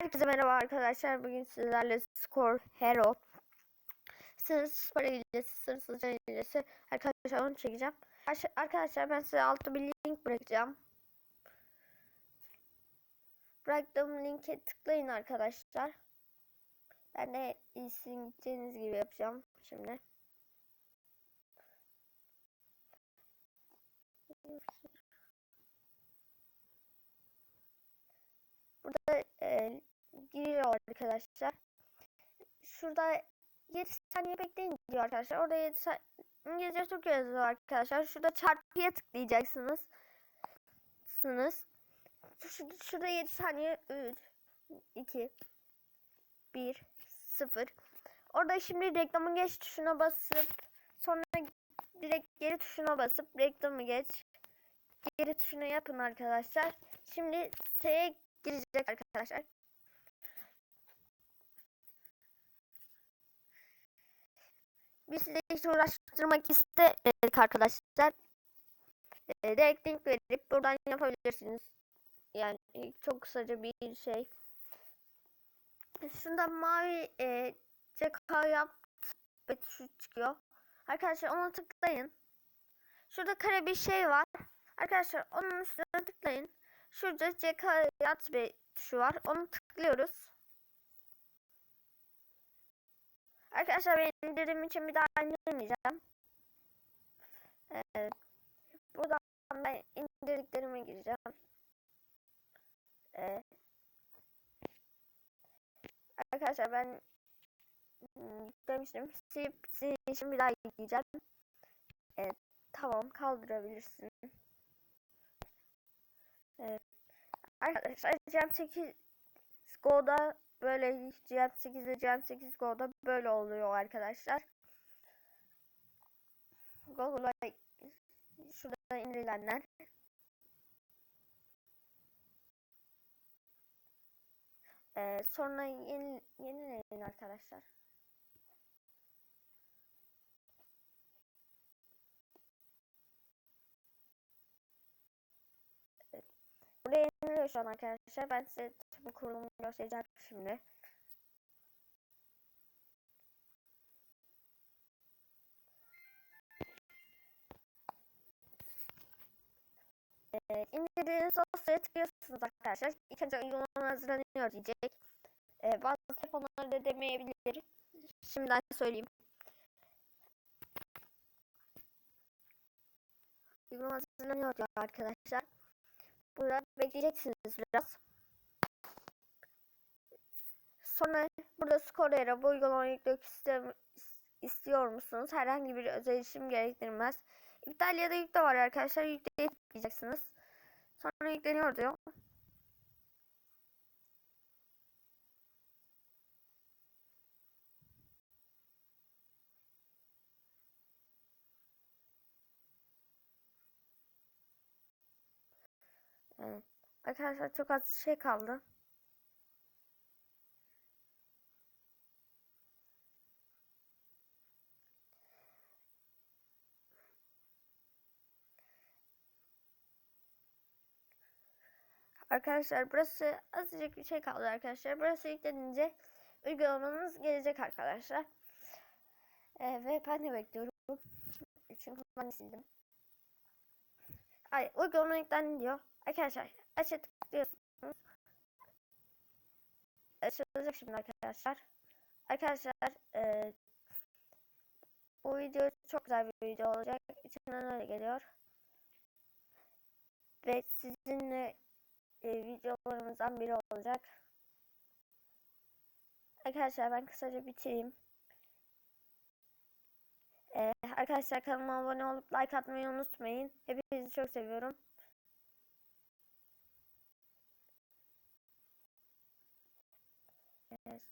Herkese merhaba arkadaşlar. Bugün sizlerle Score Hero sınırsız para hilesi, sınırsız can hilesi arkadaşlar onu çekeceğim. Aş- Arkadaşlar ben size altta bir link bırakacağım. Bıraktığım linke tıklayın arkadaşlar. Ben de sizin gideceğiniz gibi yapacağım şimdi. Burada e, giriyor arkadaşlar. Şurada 7 saniye bekleyin diyor arkadaşlar. Orada 7 saniye İngilizce Türkçe yazıyor arkadaşlar. Şurada çarpıya tıklayacaksınız. Sınız. Şurada, şurada 7 saniye 3 2 1 0 Orada şimdi reklamı geç tuşuna basıp sonra direkt geri tuşuna basıp reklamı geç geri tuşuna yapın arkadaşlar. Şimdi S'ye girecek arkadaşlar. Biz size hiç uğraştırmak istemedik arkadaşlar. E, direkt link verip buradan yapabilirsiniz. Yani çok kısaca bir şey. Şunda mavi e, CK yap ve tuşu çıkıyor. Arkadaşlar ona tıklayın. Şurada kare bir şey var. Arkadaşlar onun üstüne tıklayın. Şurada CK yat bir tuşu var. Onu tıklıyoruz. Arkadaşlar ben indirim için bir daha indirmeyeceğim. Evet. Buradan ben indirdiklerime gireceğim. Evet. Arkadaşlar ben hmm, yüklemiştim. Silip sizin için bir daha yükleyeceğim. Evet. Tamam kaldırabilirsin. Evet. Arkadaşlar Cem 8 Go'da böyle GM8'de GM8 Go'da böyle oluyor arkadaşlar. Google'a şurada indirilenler. Ee, sonra yeni yenileyin arkadaşlar. Şu an arkadaşlar. Ben size bu kurulumu göstereceğim şimdi. Ee, indirdiğiniz dosyaya tıklıyorsunuz arkadaşlar. İlk önce uygulama hazırlanıyor diyecek. Ee, bazı telefonları da demeyebilir. Şimdiden söyleyeyim. Uygulama hazırlanıyor diyor arkadaşlar. Burada bekleyeceksiniz biraz. Sonra burada Scorera bu uygulamayı yüklemek istiyor musunuz? Herhangi bir özel işim gerektirmez. İptal ya da yükle var arkadaşlar. Yükleye tıklayacaksınız. Sonra yükleniyor diyor. Evet. Arkadaşlar çok az şey kaldı. Arkadaşlar burası azıcık bir şey kaldı arkadaşlar. Burası yüklenince uygulamanız gelecek arkadaşlar. Ee, ve ben de bekliyorum. Çünkü ben sildim. Ay uygulama yüklendi diyor. Arkadaşlar aşağı tıklıyorsunuz. Açılacak şimdi arkadaşlar. Arkadaşlar e, bu video çok güzel bir video olacak. İçinden öyle geliyor. Ve sizinle e, videolarımızdan biri olacak. Arkadaşlar ben kısaca bitireyim. Ee, arkadaşlar kanalıma abone olup like atmayı unutmayın. Hepinizi çok seviyorum. Evet.